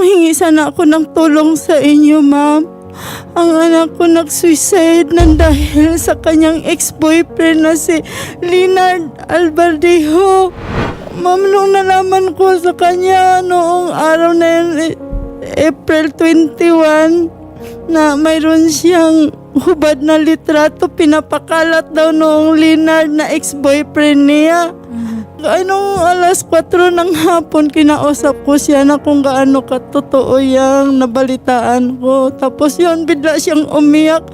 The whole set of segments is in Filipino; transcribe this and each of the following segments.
Mahingi sana ako ng tulong sa inyo, ma'am. Ang anak ko nag-suicide ng dahil sa kanyang ex-boyfriend na si Leonard Albardejo. Ma'am, nung nalaman ko sa kanya noong araw na yun, eh, April 21, na mayroon siyang hubad na litrato, pinapakalat daw noong Leonard na ex-boyfriend niya. Ay, nung alas 4 ng hapon, kinausap ko siya na kung gaano katotoo yung nabalitaan ko. Tapos yun, bigla siyang umiyak.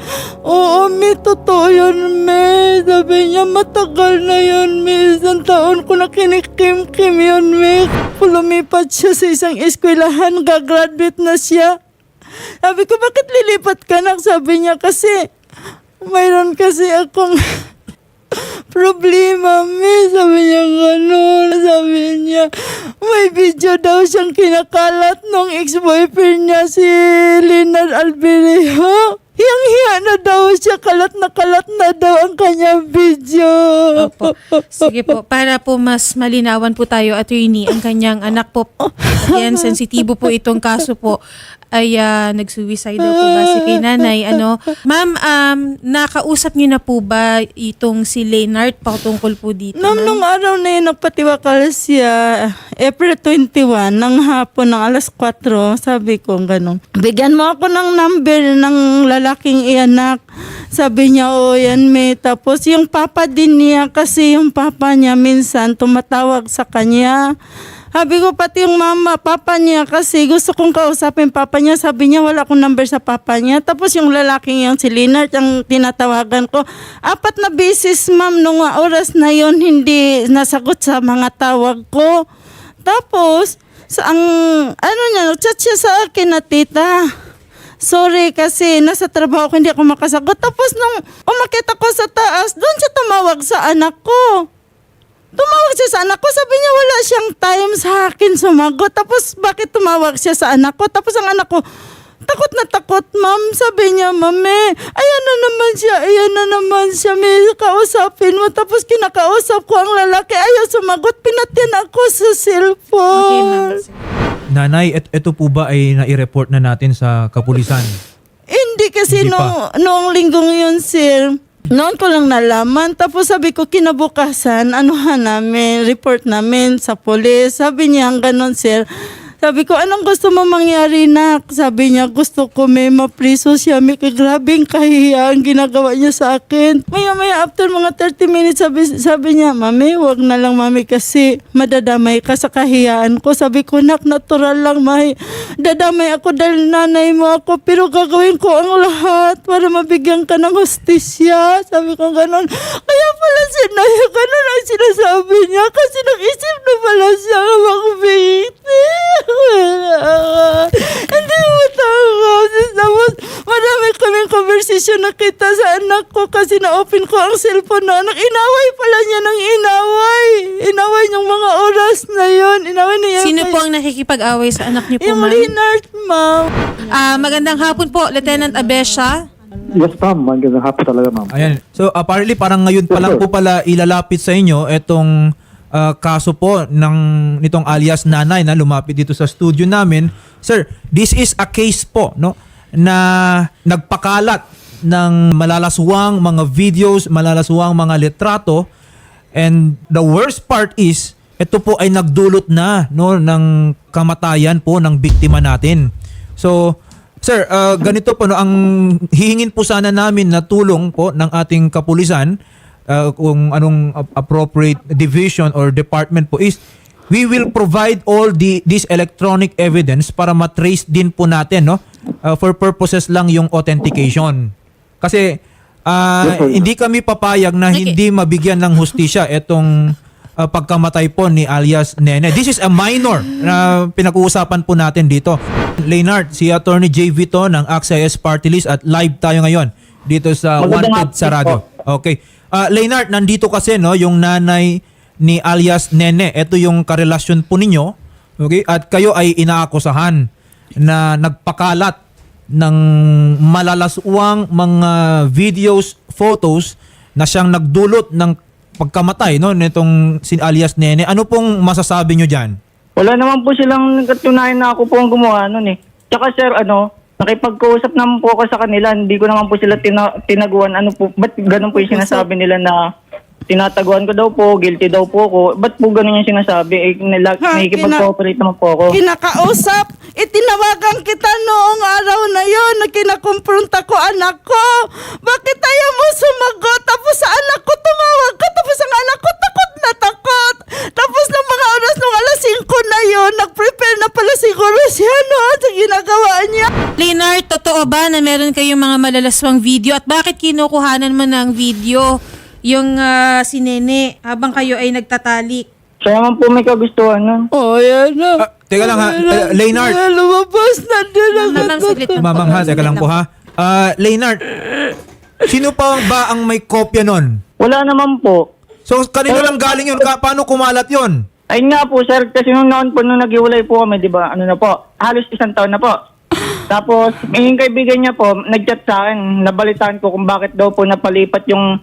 Oo, may totoo yun, me. Sabi niya, matagal na yun, me. Isang taon ko na kinikim-kim yun, me. Lumipat siya sa isang eskwelahan, gagraduate na siya. Sabi ko, bakit lilipat ka na? Sabi niya, kasi mayroon kasi akong problema, me. Sabi niya gano'n. Sabi niya, may video daw siyang kinakalat nung ex-boyfriend niya si Leonard Alberejo. Hiyang-hiya na daw siya, kalat na kalat na daw ang kanyang video. Opo. Sige po, para po mas malinawan po tayo, attorney, ang kanyang anak po, again, sensitibo po itong kaso po, ay ah, nag-suicide daw po ba si kay nanay. Ano, ma'am, um, nakausap niyo na po ba itong si Leonard patungkol po dito? Ma'am? nung araw na yun, nagpatiwakal siya, April 21, ng hapon, ng alas 4, sabi ko gano'n. Bigyan mo ako ng number ng lalaking ianak. Sabi niya, oh, yan may. Tapos yung papa din niya, kasi yung papa niya minsan tumatawag sa kanya. Sabi ko, pati yung mama, papa niya, kasi gusto kong kausapin papa niya. Sabi niya, wala akong number sa papa niya. Tapos yung lalaking yung si Leonard, ang tinatawagan ko. Apat na beses, ma'am, nung oras na yon hindi nasagot sa mga tawag ko. Tapos, sa ang, ano niya, chat siya sa akin na tita. Sorry kasi nasa trabaho ko hindi ako makasagot. Tapos nung umakit ako sa taas, doon siya tumawag sa anak ko. Tumawag siya sa anak ko. Sabi niya wala siyang time sa akin sumagot. Tapos bakit tumawag siya sa anak ko? Tapos ang anak ko, takot na takot, ma'am. Sabi niya, mami, ayan na naman siya, ayan na naman siya. May kausapin mo. Tapos kinakausap ko ang lalaki. Ayaw sumagot. Pinatin ako sa Okay, cellphone. Sige. Nanay, et, ito po ba ay nai-report na natin sa kapulisan? Hindi kasi Hindi nung, noong linggong yun, sir. Noon ko lang nalaman. Tapos sabi ko, kinabukasan, anuhan namin, report namin sa polis. Sabi niya, ganon, sir. Sabi ko, anong gusto mo mangyari, nak? Sabi niya, gusto ko may mapriso siya. May kagrabing kahiya ang ginagawa niya sa akin. Maya, maya, after mga 30 minutes, sabi, sabi niya, Mami, wag na lang, Mami, kasi madadamay ka sa kahiyaan ko. Sabi ko, nak, natural lang, Mami. Dadamay ako dahil nanay mo ako, pero gagawin ko ang lahat para mabigyan ka ng hostisya. Sabi ko, ganon. Kaya pala si Naya, ganon ang sinasabi niya kasi nag-isip na pala siya mag-victim. Hindi mo tanggap. Tapos, marami kaming conversation na kita sa anak ko kasi na-open ko ang cellphone na anak. Inaway pala niya ng inaway. Inaway niyang mga oras na yon. Inaway niya. Sino po ang nakikipag-away sa anak niyo po, Yung ma'am? Leonard, ma'am. Ah, magandang hapon po, Lieutenant Abesha. Yes, ma'am. Magandang hapon talaga, ma'am. Ayan. So apparently parang ngayon pa lang po pala ilalapit sa inyo itong ah, kaso po ng nitong alias nanay na lumapit dito sa studio namin. Sir, this is a case po no na nagpakalat ng malalaswang mga videos, malalaswang mga litrato and the worst part is ito po ay nagdulot na no ng kamatayan po ng biktima natin. So Sir, uh, ganito po no ang hihingin po sana namin na tulong po ng ating kapulisan uh, kung anong ap- appropriate division or department po is we will provide all the this electronic evidence para matrace din po natin no uh, for purposes lang yung authentication. Kasi uh, hindi kami papayag na hindi mabigyan ng hustisya itong uh, pagkamatay po ni alias Nene. This is a minor na pinag-uusapan po natin dito. Leonard, si Attorney J. Vito ng AXIS Party List at live tayo ngayon dito sa Wanted sa hapon radyo. Okay. Uh, Leonard, nandito kasi no yung nanay ni alias Nene. Ito yung karelasyon po ninyo. Okay? At kayo ay inaakusahan na nagpakalat ng malalaswang mga videos, photos na siyang nagdulot ng pagkamatay no nitong si alias Nene. Ano pong masasabi nyo diyan? Wala naman po silang katunayan na ako po ang gumawa nun eh. Tsaka sir, ano, nakipagkausap naman po ako sa kanila. Hindi ko naman po sila tina- tinaguan. Ano po, ba't ganun po yung sinasabi nila na tinataguan ko daw po, guilty daw po ako. Ba't po ganun yung sinasabi? Eh, nila, Ha, nakikipag-cooperate naman po ako. Kinakausap, itinawagan kita noong araw na yon na kinakumpronta ko anak ko. Bakit ayaw mo sumagot? Tapos sa anak ko tumawag ka, tapos ang anak ko takot na takot. Tapos nung mga oras nung alas 5 na yon, nag-prepare na pala siguro siya no, sa ginagawa niya. Totoo ba na meron kayong mga malalaswang video at bakit kinukuhanan mo ng video yung ah, si Nene habang kayo ay nagtatalik? Siya naman po may kagustuhan nun. Oh, yan na. Ah, teka lang ha, uh, Leonard. Ay, lumabas na din ang Ma'am, ma'am, saglit lang po. Mamang ha, teka lang po ha. Ah, Leonard, sino pa ba ang may kopya nun? Wala naman po. So, kanino lang galing yun? Ka, paano kumalat yun? Ayun nga po, sir, kasi nung noon po, nung naghiwalay po kami, di ba, ano na po, halos isang taon na po. Tapos, yung kaibigan niya po, nag-chat sa akin, nabalitaan ko kung bakit daw po napalipat yung,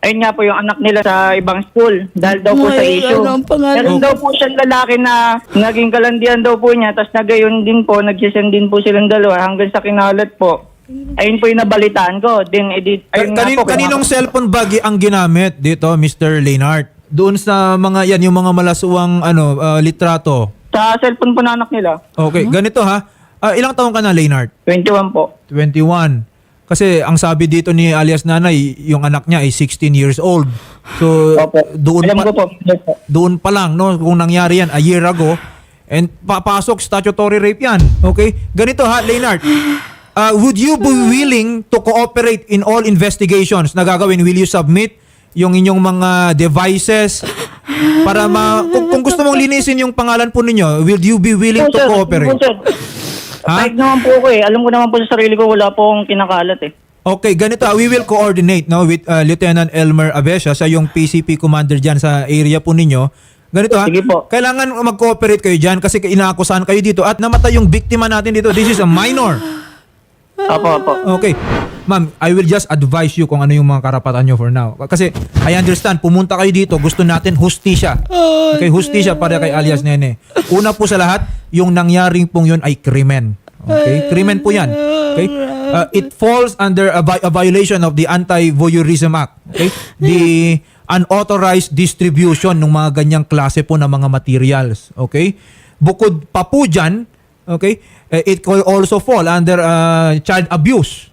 ayun nga po, yung anak nila sa ibang school, dahil daw po sa Ay, issue. ano ang pangalan? Meron daw po siyang lalaki na naging kalandian daw po niya, tapos nagayon din po, nagsisend din po silang dalawa hanggang sa kinalat po. Ayun po yung nabalitaan ko. Then, edit, ayun nga Kanin, po. kaninong kinaka- cellphone bag ang ginamit dito, Mr. Leonard? Doon sa mga, yan, yung mga malasuang ano, ah, litrato. Sa cellphone po na anak nila, Okay, ganito ha. Ah, ilang taon ka na, Leonard? 21 po. 21. Kasi ang sabi dito ni alias nanay, yung anak niya ay 16 years old. So, Opo. doon Alam pa, ko po. Doon pa lang, no, kung nangyari yan a year ago, and papasok statutory rape yan. Okay? Ganito ha, Leonard. Uh, would you be willing to cooperate in all investigations na gagawin? Will you submit yung inyong mga devices para ma... Kung, kung gusto mong linisin yung pangalan po ninyo, will you be willing to sir. cooperate? Sir. Ha? Kahit naman po ko eh. Alam ko naman po sa sarili ko, wala po akong kinakalat eh. Okay, ganito. ah, We will coordinate no with uh, Lieutenant Elmer Abesha sa yung PCP commander diyan sa area po ninyo. Ganito ha. Sige po. Kailangan mag-cooperate kayo diyan kasi inaakusahan kayo dito at namatay yung biktima natin dito. This is a minor. Apo, apo. Okay. Ma'am, I will just advise you kung ano yung mga karapatan nyo for now. Kasi I understand, pumunta kayo dito, gusto natin hustisya. Okay, hustisya para kay alias Nene. Una po sa lahat, yung nangyaring pong yun ay krimen. Okay? Krimen po yan. Okay? Uh, it falls under a, vi- a violation of the Anti-Voyeurism Act. Okay? The unauthorized distribution ng mga ganyang klase po ng mga materials. Okay? Bukod pa po dyan, okay, eh, it will also fall under uh, child abuse.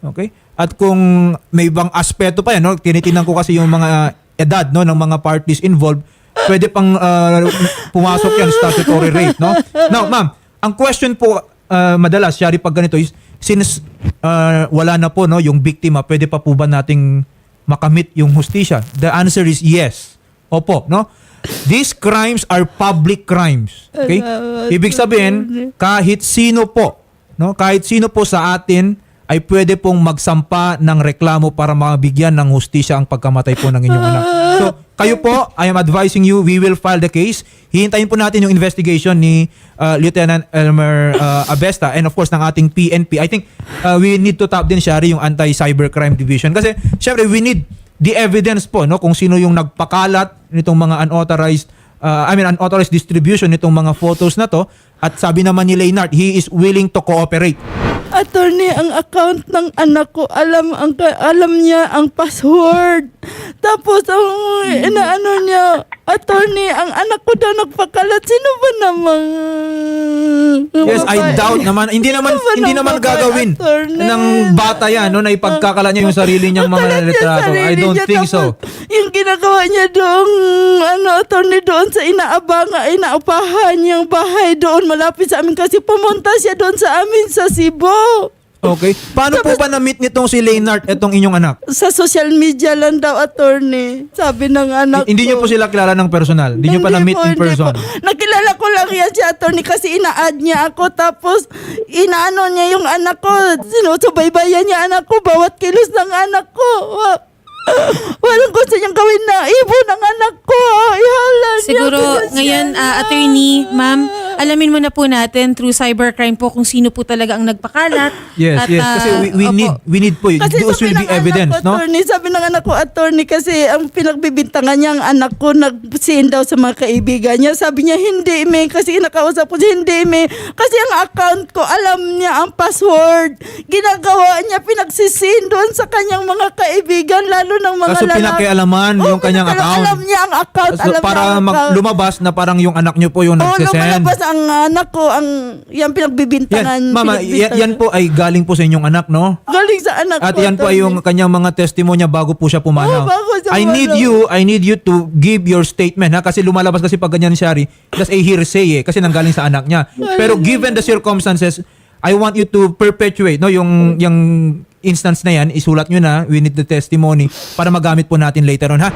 Okay? At kung may ibang aspeto pa yan, no, tinitingnan ko kasi yung mga edad no ng mga parties involved, pwede pang uh, pumasok yan statutory rape, no? Now, ma'am, ang question po uh, madalas syari pag ganito is since uh, wala na po no yung biktima, pwede pa po ba nating makamit yung hustisya? The answer is yes. Opo, no? These crimes are public crimes. Okay? Ibig sabihin, kahit sino po, no? Kahit sino po sa atin ay pwede pong magsampa ng reklamo para mabigyan ng hustisya ang pagkamatay po ng inyong anak. So, kayo po, I am advising you, we will file the case. Hihintayin po natin yung investigation ni uh, Lieutenant Elmer uh, Abesta and of course ng ating PNP. I think uh, we need to tap din siya yung Anti-Cybercrime Division kasi syempre we need the evidence po no kung sino yung nagpakalat nitong mga unauthorized uh, I mean unauthorized distribution nitong mga photos na to at sabi naman ni Leonard he is willing to cooperate. Attorney, ang account ng anak ko, alam ang alam niya ang password. Tapos ang inaano niya, attorney, ang anak ko daw nagpakalat. Sino ba namang Yes, I doubt naman hindi naman Sino ba hindi naman gagawin attorney? ng bata yan no na ipagkakala niya yung sarili niyang mga Kalat niya retrato. I don't niya, think so. tapos Yung ginagawa niya doon, ano, attorney doon sa inaabanga, inaupahan niyang bahay doon malapit sa amin kasi pumunta siya doon sa amin sa Cebu. Okay. Paano po ba na-meet nitong si Leonard etong inyong anak? Sa social media lang daw, attorney. Sabi ng anak Hindi niyo ko. po sila kilala ng personal. Hindi niyo pa na-meet po, in hindi person. po. Nakilala ko lang yan si attorney kasi ina-add niya ako tapos inaano niya yung anak ko. Sinusubaybayan niya anak ko bawat kilos ng anak ko. Wa- Walang gusto niyang gawin na ibon ang anak ko. Ihala niya. Siguro ngayon, niya. ah, attorney, ma'am, alamin mo na po natin through cybercrime po kung sino po talaga ang nagpakalat. Yes, At, yes. ah, Kasi we, we opo. need we need po. Kasi Those sabi will be ng anak evidence, ko, no? Attorney, sabi ng anak ko, attorney, kasi ang pinagbibintangan niya ang anak ko, nag-send daw sa mga kaibigan niya. Sabi niya, hindi, may, kasi nakausap ko siya, hindi, may. Kasi ang account ko, alam niya ang password. Ginagawa niya, pinagsisend doon sa kanyang mga kaibigan, lalo ng mga Kaso lalaki. pinakialaman Oo, yung kanyang account. Alam niya ang account, So, alam niya para ang mag- account. lumabas na parang yung anak niyo po yung Oo, nagsisend. lumalabas ang anak ko, ang yan pinagbibintangan. Yan, mama, yan, yan po ay galing po sa inyong anak, no? Galing sa anak At ko. yan po ay yung kanyang mga testimonya bago po siya pumanaw. Oo, bago siya I need pumanaw. you, I need you to give your statement ha kasi lumalabas kasi pag ganyan Shari, that's a hearsay eh kasi nanggaling sa anak niya. Pero given the circumstances, I want you to perpetuate no yung yung instance na yan, isulat nyo na, we need the testimony para magamit po natin later on ha.